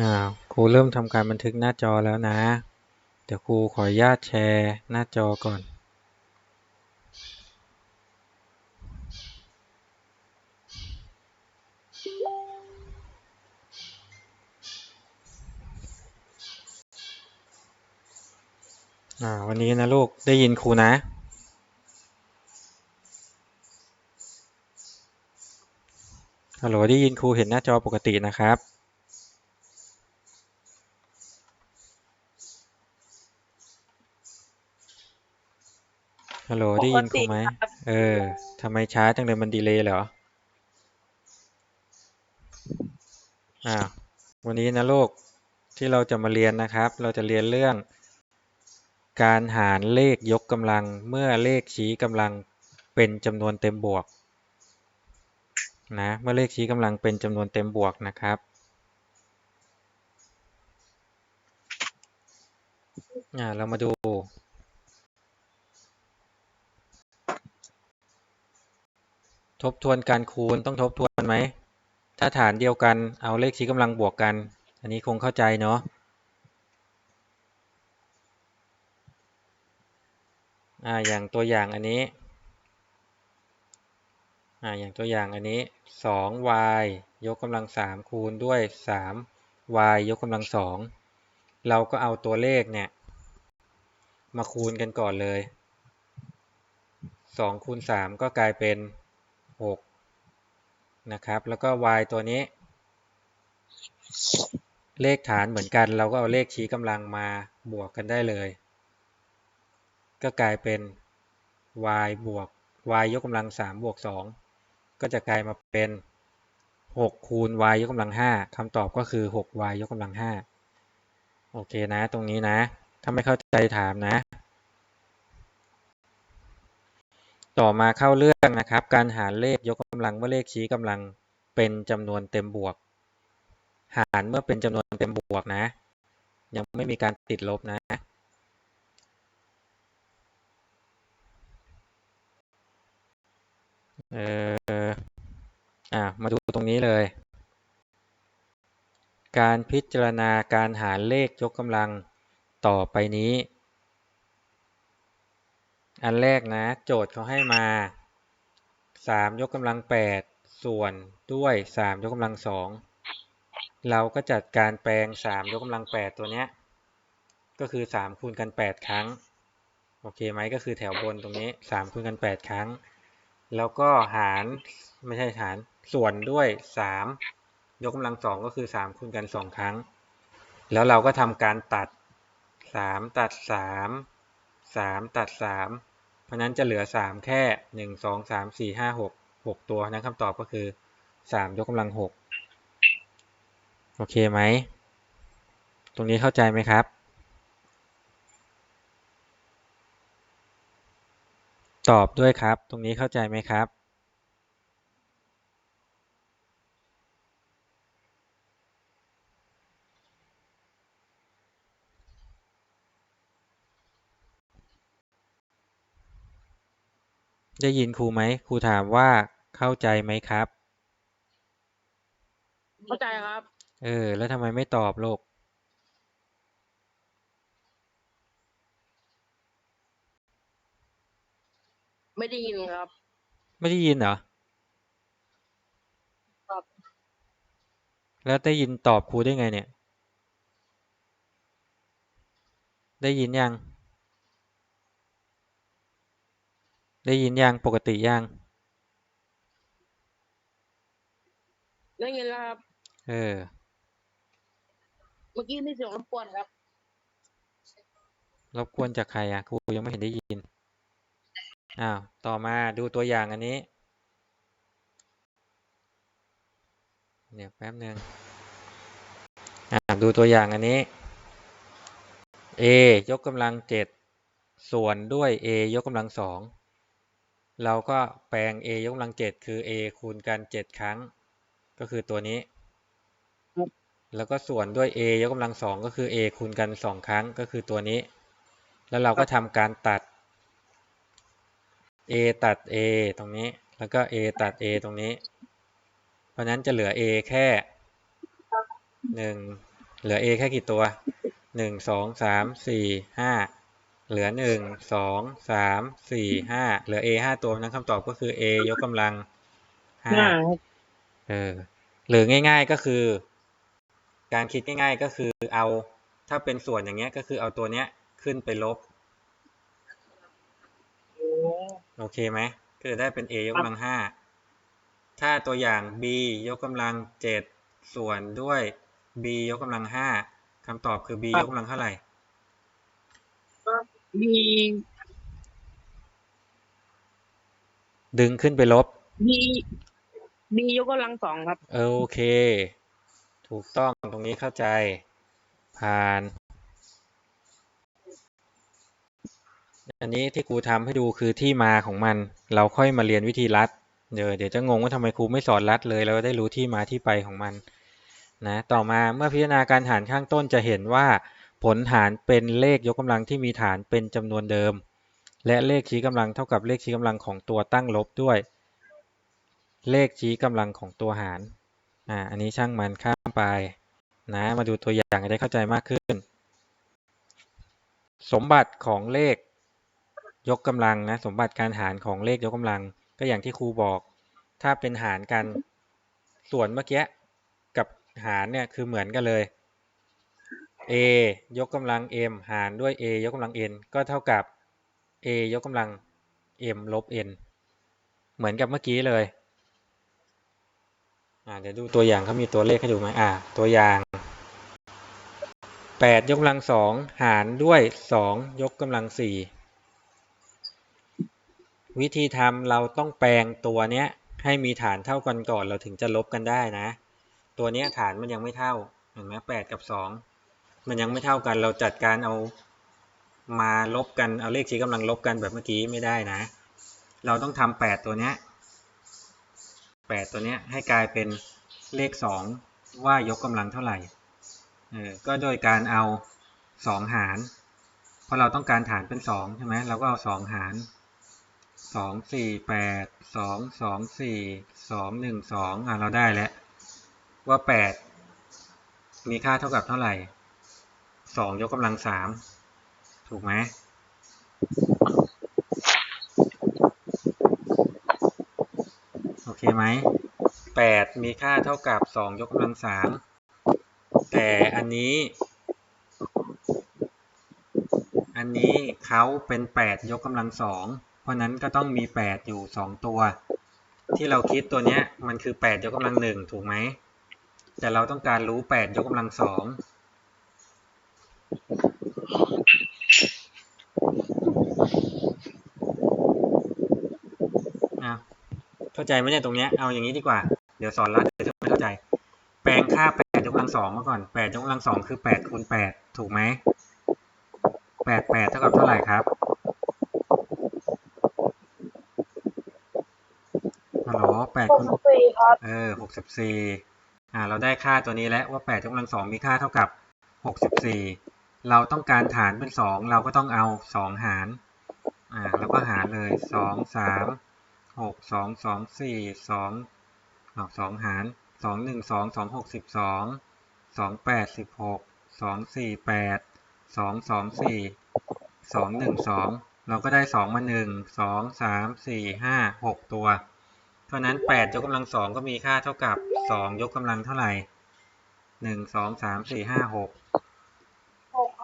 อ่าครูเริ่มทำการบันทึกหน้าจอแล้วนะ เดี๋ยวครูขออนุญาตแชร์หน้าจอก่อนอ่าวันนี้นะลูกได้ยินครูนะฮัลโหลได้ยินครูเห็นหน้าจอปกตินะครับ ฮัลโหลได้ยินครูไหม เออทำไมช้าจังเลยมันดีเลย์เหรอ อ่า วันนี้นะลูกที่เราจะมาเรียนนะครับ เราจะเรียนเรื่อง การหารเลขยกกำลังเมื่อเลขชี้กำลังเป็นจำนวนเต็มบวกนะเมื่อเลขชี้กำลังเป็นจำนวนเต็มบวกนะครับ อ่า เรามาดู ทบทวนการคูณต้องทบทวนไหม ถ้าฐานเดียวกันเอาเลขชี้กำลังบวกกัน อันนี้คงเข้าใจเนาะอ่าอย่างตัวอย่างอันนี้อ่าอย่างตัวอย่างอันนี้ 2y ยกกำลัง 3 คูณด้วย 3y ยกกำลัง 2 เราก็เอาตัวเลขเนี่ยมาคูณกันก่อนเลย2คูณ3ก็กลายเป็น 6นะครับ แล้วก็ y ตัวนี้ เลขฐานเหมือนกัน เราก็เอาเลขชี้กำลังมาบวกกันได้เลย ก็กลายเป็น y บวก y ยกกำลัง 3 บวก 2 ก็จะกลายมาเป็น 6 คูณ y ยกกำลัง 5คำตอบก็คือ 6y ยกกำลัง 5 โอเคนะ ตรงนี้นะ ถ้าไม่เข้าใจถามนะ ต่อมาเข้าเรื่องนะครับ การหารเลขยกกำลังเมื่อเลขชี้กำลังเป็นจำนวนเต็มบวก หารเมื่อเป็นจำนวนเต็มบวกนะ ยังไม่มีการติดลบนะ เอออะมาดูตรงนี้เลย การพิจารณาการหารเลขยกกำลังต่อไปนี้ อันแรกนะ โจทย์เขาให้มา 3 ยกกำลัง 8 ส่วนด้วย 3 ยกกำลัง 2 เราก็จัดการแปลง 3 ยกกำลัง 8 ตัวเนี้ย ก็คือ 3 คูณกัน 8 ครั้ง โอเคไหมก็คือแถวบนตรงนี้ 3 คูณกัน 8 ครั้ง แล้วก็หารไม่ใช่หารส่วนด้วย 3 ยกกำลัง 2 ก็คือ 3 คูณกัน 2 ครั้ง แล้วเราก็ทำการตัด 3 ตัด 3 3ตัด3เพราะนั้นจะเหลือ3แค่1 2 3 4 5 6 6ตัวนั้นคำตอบก็คือ3ยกกำลัง6โอเคไหม ตรงนี้เข้าใจไหมครับ ตอบด้วยครับ ตรงนี้เข้าใจไหมครับ ได้ยินครูไหมครูถามว่าเข้าใจไหมครับ เข้าใจครับ เออ แล้วทำไมไม่ตอบลูกไม่ได้ยินครับ ไม่ได้ยินเหรอครับ แล้วได้ยินตอบครูได้ไงเนี่ย ได้ยินยัง ได้ยินยังปกติยังได้ยินแล้วครับเออ เมื่อกี้มีเสียงรบกวนครับ รบกวนจากใครอะครูยังไม่เห็นได้ยินอ้าวต่อมาดูตัวอย่างอันนี้ เดี๋ยวแป๊บหนึ่งอ่าดูตัวอย่างอันนี้ a ยกกำลังเจ็ดส่วนด้วย a ยกกำลังสอง เราก็แปลง a ยกกำลังเจ็ดคือ a คูณกันเจ็ดครั้ง ก็คือตัวนี้ แล้วก็ส่วนด้วย a ยกกำลังสองก็คือ a คูณกันสองครั้งก็คือตัวนี้ แล้วเราก็ทำการตัด a ตัด a ตรงนี้ แล้วก็ a ตัด a ตรงนี้ เพราะฉะนั้นจะเหลือ a แค่หนึ่งเหลือ a แค่กี่ตัวหนึ่งสองสามสี่ห้า เหลือหนึ่งสองสามสี่ห้าเหลือ a ห้าตัวนั้นคำตอบก็คือ a ยกกำลังห้าห้าครับเออหรือง่าย ๆก็คือ การคิดง่าย ๆ ก็คือเอา ถ้าเป็นส่วนอย่างเงี้ยก็คือเอาตัวเนี้ยขึ้นไปลบ โอ้โอเคไหมก็จะได้เป็น a ยกกำลังห้าถ้าตัวอย่าง b ยกกำลังเจ็ดส่วนด้วย b ยกกำลังห้าคำตอบคือ b ยกกำลังเท่าไหร่ บีดึงขึ้นไปลบบีบียกกำลังสองครับโอเค ถูกต้องตรงนี้เข้าใจ ผ่าน อันนี้ที่ครูทำให้ดูคือที่มาของมัน เราค่อยมาเรียนวิธีรัด เดี๋ยวเดี๋ยวจะงงว่าทำไมครูไม่สอนรัดเลย เราได้รู้ที่มาที่ไปของมัน นะ ต่อมาเมื่อพิจารณาการหารข้างต้นจะเห็นว่า ผลหารเป็นเลขยกกำลังที่มีฐานเป็นจำนวนเดิม และเลขชี้กำลังเท่ากับเลขชี้กำลังของตัวตั้งลบด้วย เลขชี้กำลังของตัวหารอ่าอันนี้ช่างมันข้ามไปนะมาดูตัวอย่างจะได้เข้าใจมากขึ้น สมบัติของเลขยกกำลังนะสมบัติการหารของเลขยกกำลัง ก็อย่างที่ครูบอก ถ้าเป็นหารกันส่วนเมื่อกี้กับหารเนี่ยคือเหมือนกันเลย a ยกกำลัง m หารด้วย a ยกกำลัง n ก็เท่ากับ a ยกกำลัง m ลบ n เหมือนกับเมื่อกี้เลยเดี๋ยวดูตัวอย่างเขามีตัวเลขให้ดูไหมอ่า ตัวอย่างแปดยกกำลังสองหารด้วยสองยกกำลังสี่วิธีทำเราต้องแปลงตัวเนี้ยให้มีฐานเท่ากันก่อนเราถึงจะลบกันได้นะ ตัวเนี้ยฐานมันยังไม่เท่าเห็นไหมแปดกับสอง มันยังไม่เท่ากัน เราจัดการเอามาลบกันเอาเลขชี้กำลังลบกันแบบเมื่อกี้ไม่ได้นะ เราต้องทำแปดตัวเนี้ยแปดตัวเนี้ยให้กลายเป็นเลขสองว่ายกกำลังเท่าไหร่เออก็โดยการเอาสองหาร เพราะเราต้องการฐานเป็นสองใช่ไหมเราก็เอาสองหารสองสี่แปดสองสองสี่สองหนึ่งสองอะเราได้แล้วว่าแปดมีค่าเท่ากับเท่าไหร่ สองยกกำลังสามถูกไหมโอเคไหมแปดมีค่าเท่ากับสองยกกำลังสามแต่อันนี้ อันนี้เขาเป็นแปดยกกำลังสองเพราะนั้นก็ต้องมีแปดอยู่สองตัว ที่เราคิดตัวเนี้ยมันคือแปดยกกำลังหนึ่งถูกไหมแต่เราต้องการรู้แปดยกกำลังสอง อะเข้าใจไหมเนี่ยตรงเนี้ยเอาอย่างนี้ดีกว่า เดี๋ยวสอนรัดเดี๋ยวจะไม่เข้าใจ แปลงค่าแปดยกกำลังสองมาก่อนแปดยกกำลังสองคือแปดคูณแปดถูกไหมแปดแปดเท่ากับเท่าไหร่ครับฮัลโหลแปดคูณสี่ครับเออหกสิบสี่อ่าเราได้ค่าตัวนี้แล้วว่าแปดยกกำลังสองมีค่าเท่ากับหกสิบสี่เราต้องการฐานเป็นสองเราก็ต้องเอาสองหารอ่าแล้วก็หารเลยสองสาม หกสองสองสี่สองเอาสองหารสองหนึ่งสองสองหกสิบสองสองแปดสิบหกสองสี่แปดสองสองสี่สองหนึ่งสองเราก็ได้สองมาหนึ่งสองสามสี่ห้าหกตัว เพราะนั้นแปดยกกำลังสองก็มีค่าเท่ากับสองยกกำลังเท่าไหร่หนึ่งสองสามสี่ห้าหก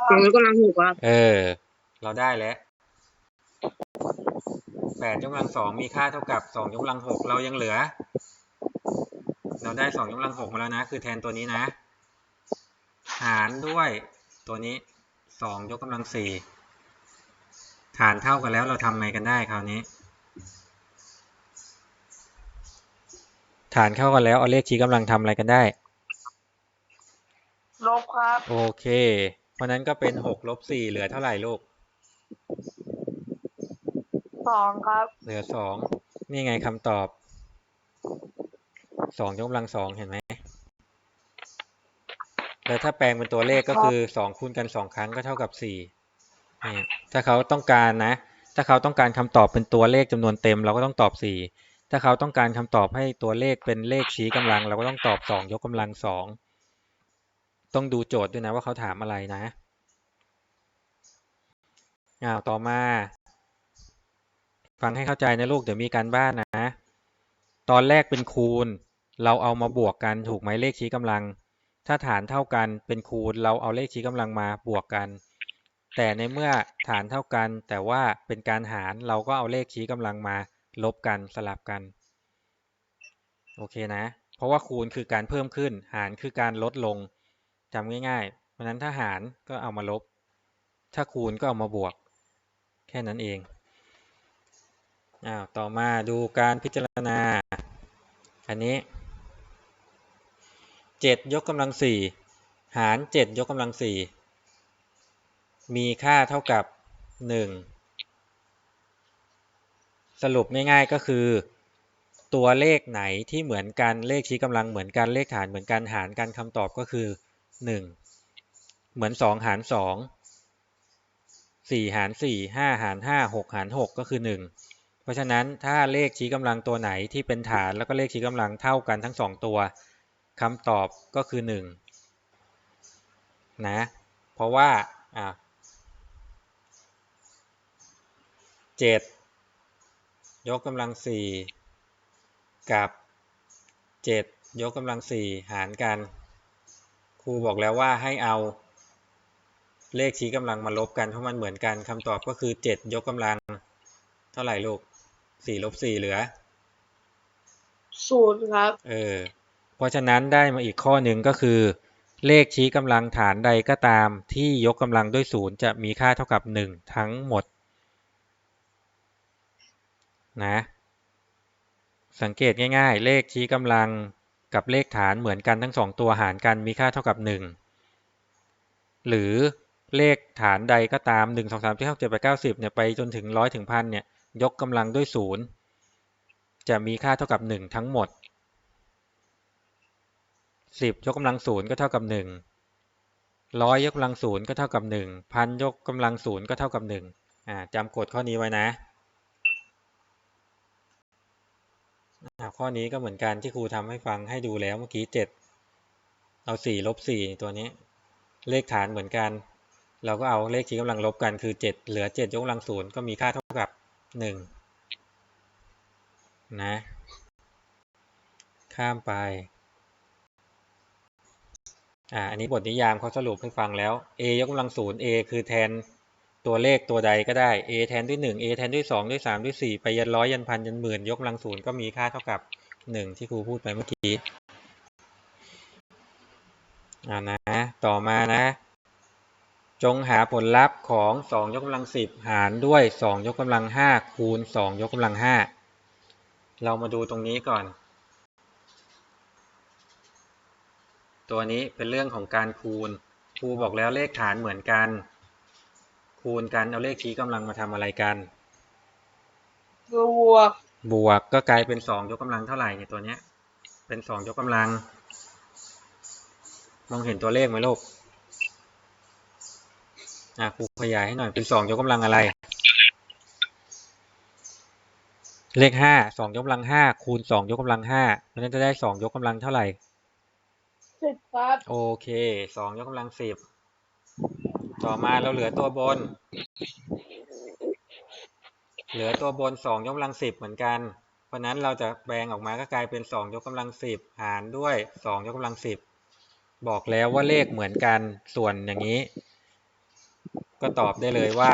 สองยกกำลังหกครับ เออ เราได้แล้ว แปดยกกำลังสองมีค่าเท่ากับสองยกกำลังหกเรายังเหลือ เราได้สองยกกำลังหกมาแล้วนะ คือแทนตัวนี้นะ หารด้วยตัวนี้สองยกกำลังสี่ฐานเท่ากันแล้วเราทำไงกันได้คราวนี้ ฐานเข้ากันแล้วเอาเลขชี้กำลังทำอะไรกันได้ลบครับ โอเค เพราะนั้นก็เป็นหกลบสี่เหลือเท่าไหร่ลูก สองครับ เหลือสองนี่ไงคำตอบสองยกกำลังสองเห็นไหมแล้วถ้าแปลงเป็นตัวเลขก็คือสองคูณกันสองครั้งก็เท่ากับสี่นี่ถ้าเขาต้องการนะ ถ้าเขาต้องการคำตอบเป็นตัวเลขจำนวนเต็ม เราก็ต้องตอบสี่ถ้าเขาต้องการคำตอบให้ตัวเลขเป็นเลขชี้กำลัง เราก็ต้องตอบสองยกกำลังสองต้องดูโจทย์ด้วยนะว่าเขาถามอะไรนะอ้าวต่อมา ฟังให้เข้าใจนะลูกเดี๋ยวมีการบ้านนะ ตอนแรกเป็นคูณ เราเอามาบวกกันถูกไหมเลขชี้กำลัง ถ้าฐานเท่ากันเป็นคูณ เราเอาเลขชี้กำลังมาบวกกัน แต่ในเมื่อฐานเท่ากัน แต่ว่าเป็นการหารเราก็เอาเลขชี้กำลังมาลบกันสลับกันโอเคนะ เพราะว่าคูณคือการเพิ่มขึ้น หารคือการลดลงจำง่ายๆเพราะฉะนั้นถ้าหารก็เอามาลบ ถ้าคูณก็เอามาบวก แค่นั้นเอง อ้าวต่อมาดูการพิจารณา อันนี้เจ็ดยกกำลังสี่หารเจ็ดยกกำลังสี่มีค่าเท่ากับหนึ่งสรุปง่ายๆก็คือ ตัวเลขไหนที่เหมือนกันเลขชี้กำลังเหมือนกันเลขฐานเหมือนกันหารกันคำตอบก็คือหนึ่งเหมือนสองหารสองสี่หารสี่ห้าหารห้าหกหารหกก็คือหนึ่ง เพราะฉะนั้นถ้าเลขชี้กำลังตัวไหนที่เป็นฐานแล้วก็เลขชี้กำลังเท่ากันทั้งสองตัวคำตอบก็คือหนึ่งนะเพราะว่าอะเจ็ดยกกำลังสี่กับเจ็ดยกกำลังสี่หารกัน ครูบอกแล้วว่าให้เอาเลขชี้กำลังมาลบกันเพราะมันเหมือนกันคำตอบก็คือเจ็ดยกกำลัง เท่าไหร่ลูก สี่ลบสี่เหลือศูนย์ครับ เออ เพราะฉะนั้นได้มาอีกข้อหนึ่งก็คือ เลขชี้กำลังฐานใดก็ตามที่ยกกำลังด้วยศูนย์จะมีค่าเท่ากับหนึ่งทั้งหมด นะ สังเกตง่ายๆ เลขชี้กำลังกับเลขฐานเหมือนกันทั้งสองตัวหารกันมีค่าเท่ากับหนึ่งหรือเลขฐานใดก็ตามหนึ่งสองสามสี่ห้าเจ็ดแปดเก้าสิบเนี่ยไปจนถึงร้อยถึงพันเนี่ย ยกกำลังด้วยศูนย์จะมีค่าเท่ากับหนึ่งทั้งหมดสิบยกกำลังศูนย์ก็เท่ากับหนึ่งร้อยยกกำลังศูนย์ก็เท่ากับหนึ่งพันยกกำลังศูนย์ก็เท่ากับหนึ่งอ่าจำกฎข้อนี้ไว้นะข้อนี้ก็เหมือนกันที่ครูทำให้ฟังให้ดูแล้วเมื่อกี้เจ็ดเอาสี่ลบสี่ตัวนี้ เลขฐานเหมือนกัน เราก็เอาเลขชี้กำลังลบกันคือเจ็ดเหลือเจ็ดยกกำลังศูนย์ก็มีค่าเท่ากับ หนึ่งนะ ข้ามไป อ่า อันนี้บทนิยามเขาสรุปให้ฟังแล้ว a ยกกำลังศูนย์ a คือแทนตัวเลขตัวใดก็ได้ a แทนด้วยหนึ่ง a แทนด้วยสองด้วยสามด้วยสี่ไปยันร้อยยันพันยันหมื่น ยกกำลังศูนย์ก็มีค่าเท่ากับหนึ่งที่ครูพูดไปเมื่อกี้อ่านะ ต่อมานะ จงหาผลลัพธ์ของสองยกกำลังสิบหารด้วยสองยกกำลังห้าคูณสองยกกำลังห้าเรามาดูตรงนี้ก่อน ตัวนี้เป็นเรื่องของการคูณ ครูบอกแล้วเลขฐานเหมือนกัน คูณกันเอาเลขชี้กำลังมาทำอะไรกัน บวก บวกก็กลายเป็นสองยกกำลังเท่าไหร่เนี่ยตัวเนี้ย เป็นสองยกกำลัง มองเห็นตัวเลขไหมลูก อะครูขยายให้หน่อยเป็นสองยกกำลังอะไร เลขห้าสองยกกำลังห้าคูณสองยกกำลังห้าเพราะฉะนั้นจะได้สองยกกำลังเท่าไหร่สิบครับโอเคสองยกกำลังสิบต่อมาเราเหลือตัวบน เหลือตัวบนสองยกกำลังสิบเหมือนกัน เพราะนั้นเราจะแปลงออกมาก็กลายเป็นสองยกกำลังสิบหารด้วยสองยกกำลังสิบบอกแล้วว่าเลขเหมือนกันส่วนอย่างนี้ ก็ตอบได้เลยว่า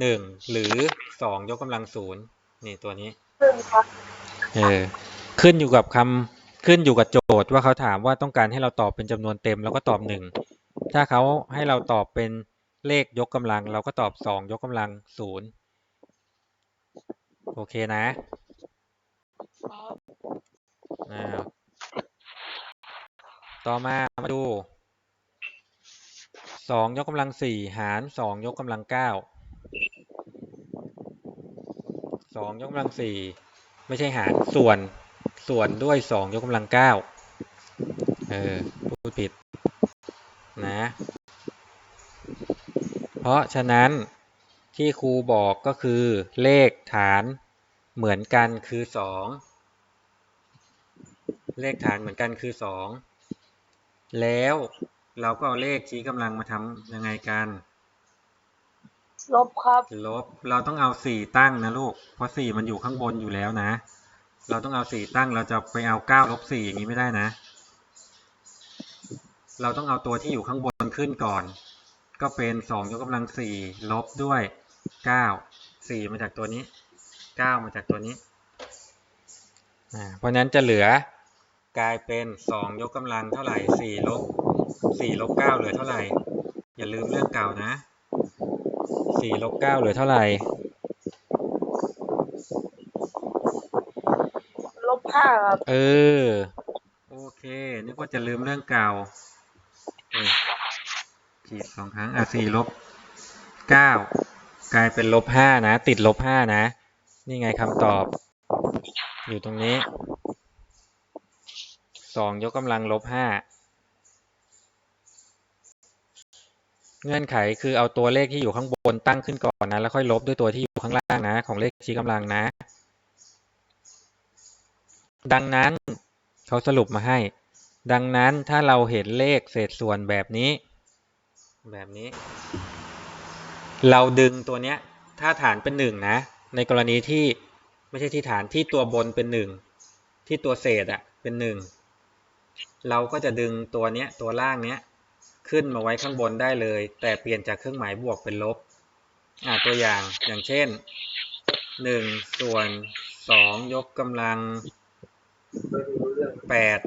หนึ่งหรือสองยกกำลังศูนย์นี่ตัวนี้เออขึ้นอยู่กับคำขึ้นอยู่กับโจทย์ว่าเขาถามว่าต้องการให้เราตอบเป็นจำนวนเต็มเราก็ตอบหนึ่งถ้าเขาให้เราตอบเป็นเลขยกกำลัง เราก็ตอบสองยกกำลังศูนย์โอเคนะต่อมามาดู สองยกกำลังสี่หารสองยกกำลังเก้าสองยกกำลังสี่ไม่ใช่หารส่วนส่วนด้วยสองยกกำลังเก้าเออพูดผิดนะ เพราะฉะนั้นที่ครูบอกก็คือเลขฐานเหมือนกันคือสองเลขฐานเหมือนกันคือสองแล้ว เราก็เอาเลขชี้กำลังมาทำยังไงกัน ลบครับ ลบ เราต้องเอาสี่ตั้งนะลูก เพราะสี่มันอยู่ข้างบนอยู่แล้วนะ เราต้องเอาสี่ตั้ง เราจะไปเอาเก้าลบสี่อย่างนี้ไม่ได้นะ เราต้องเอาตัวที่อยู่ข้างบนขึ้นก่อน ก็เป็นสองยกกำลังสี่ลบด้วยเก้าสี่มาจากตัวนี้เก้ามาจากตัวนี้อ่าเพราะฉะนั้นจะเหลือกลายเป็นสองยกกำลังเท่าไหร่สี่ลบ สี่ลบเก้าเหลือเท่าไหร่ อย่าลืมเรื่องเก่านะสี่ลบเก้าเหลือเท่าไหร่ ลบห้าครับเออ โอเค นึกว่าจะลืมเรื่องเก่านี่ขีดสองครั้ง อะสี่ลบเก้ากลายเป็นลบห้านะ ติดลบห้านะ นี่ไงคำตอบ อยู่ตรงนี้สองยกกำลังลบห้า เงื่อนไขคือเอาตัวเลขที่อยู่ข้างบนตั้งขึ้นก่อนนะ แล้วค่อยลบด้วยตัวที่อยู่ข้างล่างนะ ของเลขชี้กำลังนะ ดังนั้นเขาสรุปมาให้ ดังนั้นถ้าเราเห็นเลขเศษส่วนแบบนี้ แบบนี้ เราดึงตัวเนี้ย ถ้าฐานเป็นหนึ่งนะ ในกรณีที่ไม่ใช่ที่ฐานที่ตัวบนเป็นหนึ่งที่ตัวเศษอะเป็นหนึ่งเราก็จะดึงตัวเนี้ยตัวล่างเนี้ย ขึ้นมาไว้ข้างบนได้เลย แต่เปลี่ยนจากเครื่องหมายบวกเป็นลบอ่าตัวอย่างอย่างเช่นหนึ่งส่วนสองยกกำลังแปด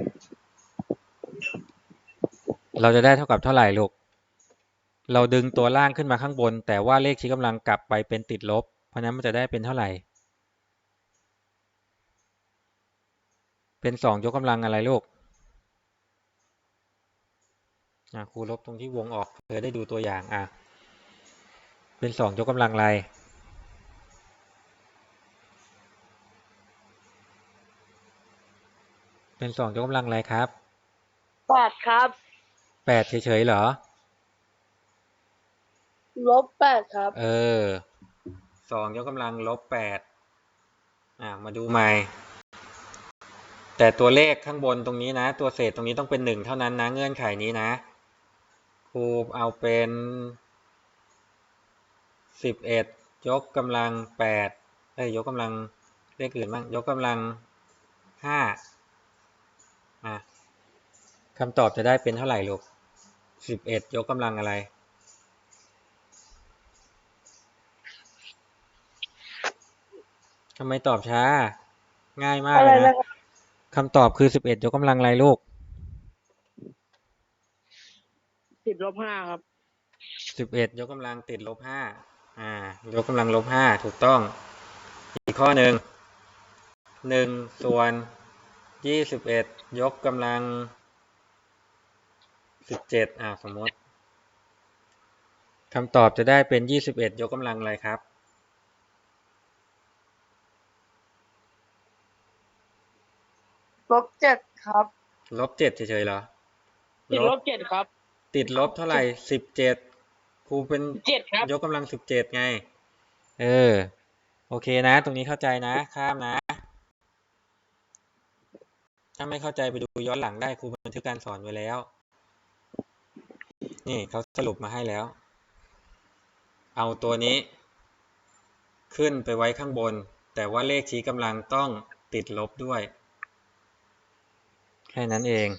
เราจะได้เท่ากับเท่าไหร่ลูก เราดึงตัวล่างขึ้นมาข้างบน แต่ว่าเลขชี้กำลังกลับไปเป็นติดลบ เพราะฉะนั้นมันจะได้เป็นเท่าไหร่ เป็นสองยกกำลังอะไรลูกอะ ครูลบตรงที่วงออกเพื่อได้ดูตัวอย่างอะเป็นสองยกกำลังอะไรเป็นสองยกกำลังอะไรครับแปดครับแปดเฉยๆเหรอลบแปดครับ เออสองยกกำลังลบแปดอ่ามาดูใหม่ แต่ตัวเลขข้างบนตรงนี้นะ ตัวเศษตรงนี้ต้องเป็นหนึ่งเท่านั้นนะ เงื่อนไขนี้นะ ครูเอาเป็นสิบเอ็ดยกกำลังแปดเอ้ยยกกำลังเลขอื่นบ้างยกกำลังห้าอะคำตอบจะได้เป็นเท่าไหร่ลูกสิบเอ็ดยกกำลังอะไรทำไมตอบช้า ง่ายมากอะไรเลยนะนะคำตอบคือสิบเอ็ดยกกำลังอะไรลูก สิ บลบห้าครับสิบเอ็ดยกกำลังติดลบห้าอ่า ยกกำลังลบห้าถูกต้อง อีกข้อหนึ่งหนึ่งส่วนยี่สิบเอ็ดยกกำลังสิบเจ็ดอ่าสมมติคำตอบจะได้เป็นยี่สิบเอ็ดยกกำลังอะไรครับลบเจ็ดครับ ลบเจ็ดเฉยๆเหรอติดลบเจ็ดครับ ติดลบเท่าไหร่สิบเจ็ดครูเป็นเจ็ดครับยกกำลังสิบเจ็ดไง เออ โอเคนะ ตรงนี้เข้าใจนะ ข้ามนะ ถ้าไม่เข้าใจไปดูย้อนหลังได้ครูบันทึกการสอนไว้แล้ว นี่เขาสรุปมาให้แล้ว เอาตัวนี้ ขึ้นไปไว้ข้างบน แต่ว่าเลขชี้กำลังต้องติดลบด้วย แค่นั้นเอง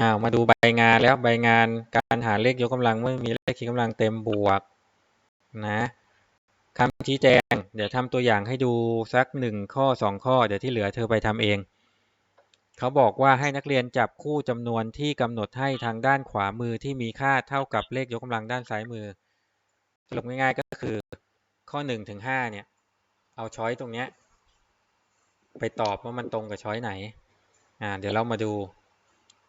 อ้าวมาดูใบงานแล้วใบงานการหาเลขยกกำลังเมื่อมีเลขชี้กำลังเต็มบวกนะคำชี้แจง เดี๋ยวทำตัวอย่างให้ดูสักหนึ่งข้อสองข้อ เดี๋ยวที่เหลือเธอไปทำเอง เขาบอกว่าให้นักเรียนจับคู่จำนวนที่กำหนดให้ทางด้านขวามือที่มีค่าเท่ากับเลขยกกำลังด้านซ้ายมือสรุปง่ายๆก็คือข้อหนึ่งถึงห้าเนี่ย เอาช้อยตรงเนี้ยไปตอบว่ามันตรงกับช้อยไหนอ่าเดี๋ยวเรามาดู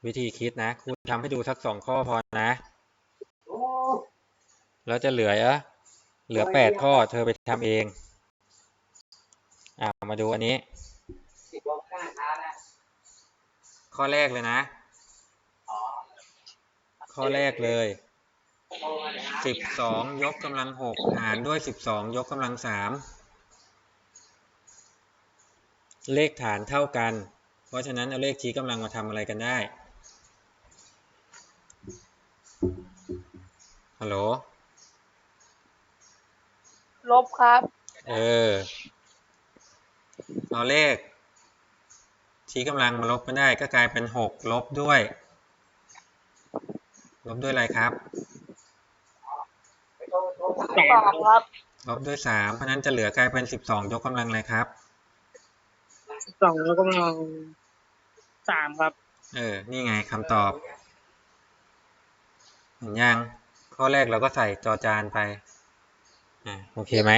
วิธีคิดนะครูทำให้ดูสักสองข้อพอนะ แล้วจะเหลือเหลือแปดข้อเธอไปทำเอง อ่ามาดูอันนี้ ข้อแรกเลยนะ ข้อแรกเลยสิบสองยกกำลังหกหารด้วยสิบสองยกกำลังสามเลขฐานเท่ากัน เพราะฉะนั้นเอาเลขชี้กำลังมาทำอะไรกันได้ ฮัลโหล ลบครับ เออ เอาเลข ชี้กำลังมาลบไม่ได้ก็กลายเป็นหกลบด้วย ลบด้วยอะไรครับสองครับ ลบด้วยสามเพราะฉะนั้นจะเหลือกลายเป็นสิบสองยกกำลังอะไรครับ สองแล้วก็กำลังสามครับ เออ นี่ไงคำตอบ เห็นยัง ข้อแรกเราก็ใส่จอจานไปอ่าโอเคไหม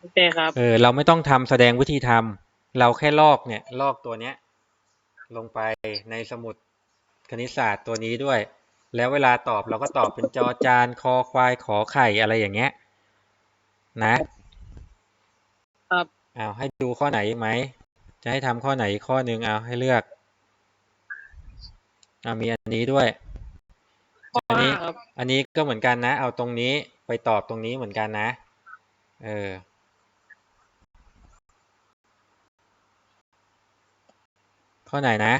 โอเคครับ เออ เราไม่ต้องทำแสดงวิธีทำเราแค่ลอกเนี่ย ลอกตัวเนี้ย ลงไปในสมุดคณิตศาสตร์ตัวนี้ด้วย แล้วเวลาตอบเราก็ตอบเป็นจอจานคอควายขอไข่อะไรอย่างเงี้ย นะครับเอาให้ดูข้อไหนอีกไหม จะให้ทำข้อไหนอีกข้อหนึ่งเอาให้เลือกเอามีอันนี้ด้วย ข้ออันนี้ห้าครับ อันนี้ก็เหมือนกันนะ เอาตรงนี้ไปตอบตรงนี้เหมือนกันนะ เออ ข้อไหนนะ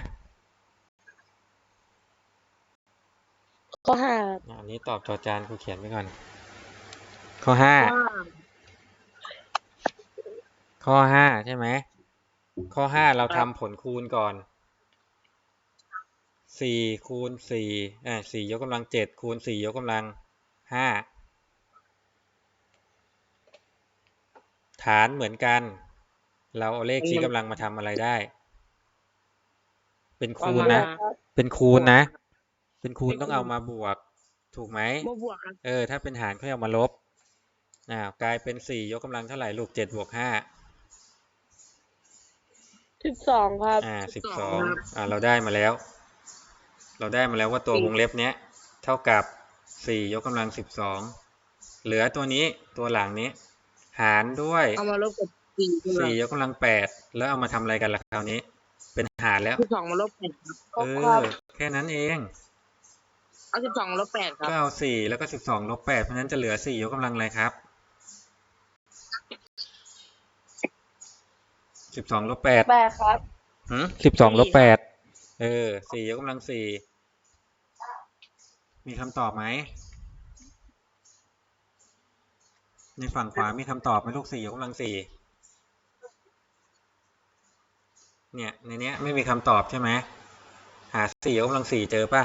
ข้อห้าอะอันนี้ตอบจอจานครูเขียนไว้ก่อน ข้อห้า ข้อห้าใช่ไหม ข้อห้าเราทำผลคูณก่อน สี่คูณสี่อ่าสี่ยกกำลังเจ็ดคูณสี่ยกกำลังห้าฐานเหมือนกัน เราเอาเลขชี้กำลังมาทำอะไรได้ เป็นคูณนะ เป็นคูณนะ เป็นคูณต้องเอามาบวก ถูกไหมมาบวกครับเออ ถ้าเป็นหารค่อยเอามาลบอ้าวกลายเป็นสี่ยกกำลังเท่าไหร่ลูกเจ็ดบวกห้าสิบสองครับ อ่าสิบสองอ่าเราได้มาแล้ว เราได้มาแล้วว่าตัววงเล็บเนี้ย เท่ากับสี่ยกกำลังสิบสองเหลือตัวนี้ตัวหลังนี้ หารด้วยเอามาลบกับสี่ใช่ไหมสี่ยกกำลังแปดแล้วเอามาทำอะไรกันล่ะคราวนี้ เป็นหารแล้วสิบสองมาลบแปดครับเออแค่นั้นเองเอาสิบสองมาลบแปดครับก็เอาสี่แล้วก็สิบสองลบแปดเพราะฉะนั้นจะเหลือสี่ยกกำลังอะไรครับสิบสองลบแปดแปดครับสิบสองลบแปดเออสี่ยกกำลังสี่ มีคำตอบไหม ในฝั่งขวามีคำตอบไหมลูกสี่ยกกำลังสี่เนี่ยในเนี้ยไม่มีคำตอบใช่ไหมหาสี่ยกกำลังสี่เจอป่ะ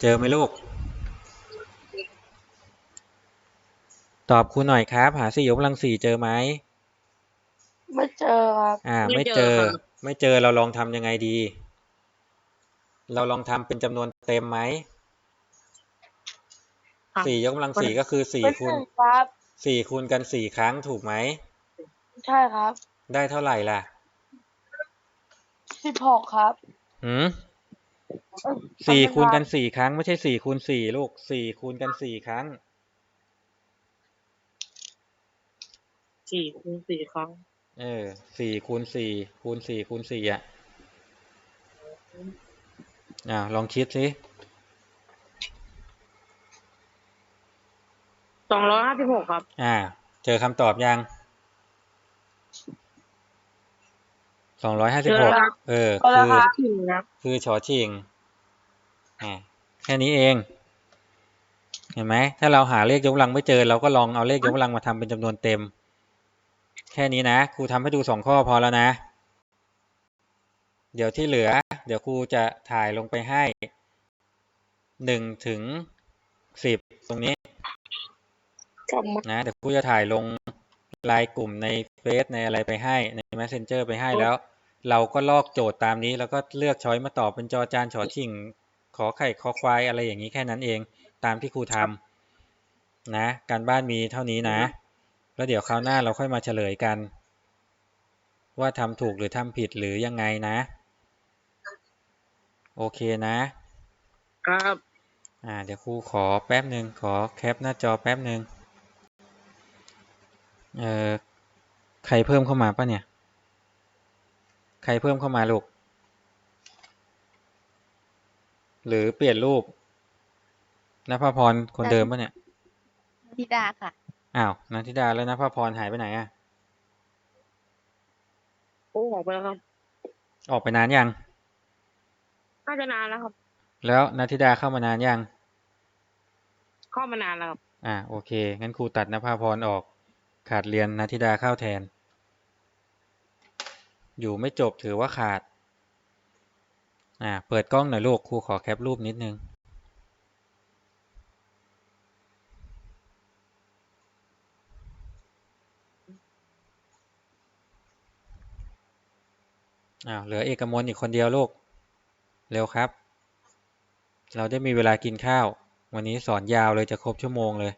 เจอไหมลูก ตอบครูหน่อยครับ หาสี่ยกกำลังสี่เจอไหมไม่เจอครับอ่า ไม่ไม่เจเจออครับไม่เจอเราลองทำยังไงดี เราลองทำเป็นจำนวนเต็มไหมครับสี่ยกกำลังสี่ก็คือสี่ไม่คูถึณงครับ สี่คูณกันสี่ครั้งถูกไหม ใช่ครับได้เท่าไหร่ล่ะสิบหกครับหืมเอ้ยสี่ทำไมคูณรับกันสี่ครั้งไม่ใช่สี่คูณสี่ลูกสี่คูณกันสี่ครั้ง สี่คูณสี่ครั้งเออสี่คูณสี่คูณสี่คูณสี่อะ อ่าลองคิดสิสองร้อยห้าสิบหกครับ อ่า เจอคำตอบยังสองร้อยห้าสิบเจหอกแล้วเออก็คืราอคาถึงครับคือชอชิงอ่าแค่นี้เอง เห็นไหม ถ้าเราหาเลขยกกำลังไม่เจอ เราก็ลองเอาเลขยกกำลังมาทำเป็นจำนวนเต็ม แค่นี้นะ ครูทำให้ดูสองข้อพอแล้วนะ เดี๋ยวที่เหลือ เดี๋ยวครูจะถ่ายลงไปให้หนึ่งถึงสิบตรงนี้กลับมานะเดี๋ยวครูจะถ่ายลงไลน์กลุ่มในเฟซในอะไรไปให้ใน messenger ไปให้แล้ว เราก็ลอกโจทย์ตามนี้ แล้วก็เลือกช้อยมาตอบเป็นจอจานฉอชิงขอไข่คอควายอะไรอย่างนี้แค่นั้นเองตามที่ครูทำนะ การบ้านมีเท่านี้นะ แล้วเดี๋ยวคราวหน้าเราค่อยมาเฉลยกัน ว่าทำถูกหรือทำผิดหรือยังไงนะ โอเคนะ ครับ อ่า เดี๋ยวครูขอแป๊บหนึ่งขอแคปหน้าจอแป๊บหนึ่งเอ่อ ใครเพิ่มเข้ามาปะเนี่ย ใครเพิ่มเข้ามาลูก หรือเปลี่ยนรูปนภพรคนเดิมปะเนี่ยธิดาค่ะ อ้าวนันทิดาแล้วนภพรหายไปไหนอะออกไปแล้วครับ ออกไปนานยัง น่าจะนานแล้วครับ แล้วนัทธิดาเข้ามานานยัง เข้ามานานแล้วครับ อ่าโอเค งั้นครูตัดนภาพรออก ขาดเรียนนัทธิดาเข้าแทน อยู่ไม่จบถือว่าขาด อ่า เปิดกล้องหน่อยลูกครูขอแคปรูปนิดนึงอ้าวเหลือเอกมลอีกคนเดียวลูก เร็วครับ เราได้มีเวลากินข้าว วันนี้สอนยาวเลยจะครบชั่วโมงเลย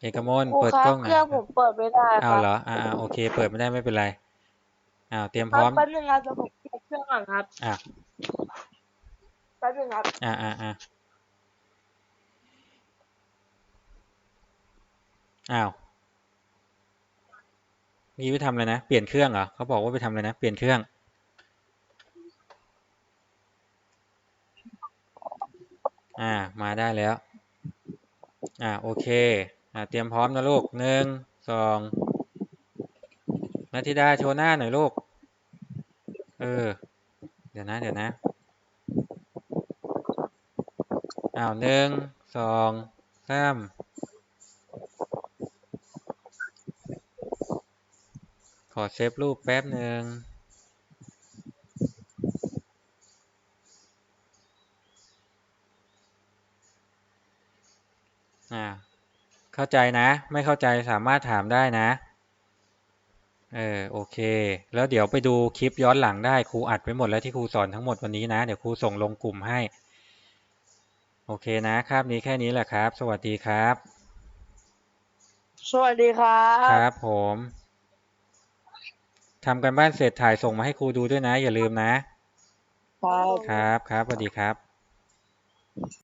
เอกมลครูเปิดคกรัล้บองหน่เครื่ออยงผมเปิดไม่ได้คอ้าวรับเหรอ อ่าโอเค เปิดไม่ได้ไม่เป็นไร อ้าวเตรียมคพรับร้อมแป๊บนึงครับเดี๋ยวผมเปิดเครื่องก่อนครับอะแป๊บนึงครับ อ่าอ่าอ่าอ้าวนี่ไปทำอะไรนะ เปลี่ยนเครื่องเหรอ เขาบอกว่าไปทำอะไรนะ เปลี่ยนเครื่อง อ่ามาได้แล้วอ่าโอเคอ่าเตรียมพร้อมนะลูกหนึ่งสองนาทิดาโชว์หน้าหน่อยลูกเออเดี๋ยวนะเดี๋ยวนะอ้าวหนึ่งสองสามขอเซฟรูปแป๊บหนึ่ง อ่าเข้าใจนะ ไม่เข้าใจสามารถถามได้นะเออโอเค แล้วเดี๋ยวไปดูคลิปย้อนหลังได้ครูอัดไว้หมดแล้วที่ครูสอนทั้งหมดวันนี้นะ เดี๋ยวครูส่งลงกลุ่มให้ โอเคนะคาบนี้แค่นี้แหละครับ สวัสดีครับ สวัสดีครับ ครับผมทำกันบ้านเสร็จถ่ายส่งมาให้ครูดูด้วยนะ อย่าลืมนะ ครับ ครับครับสวัสดีครับ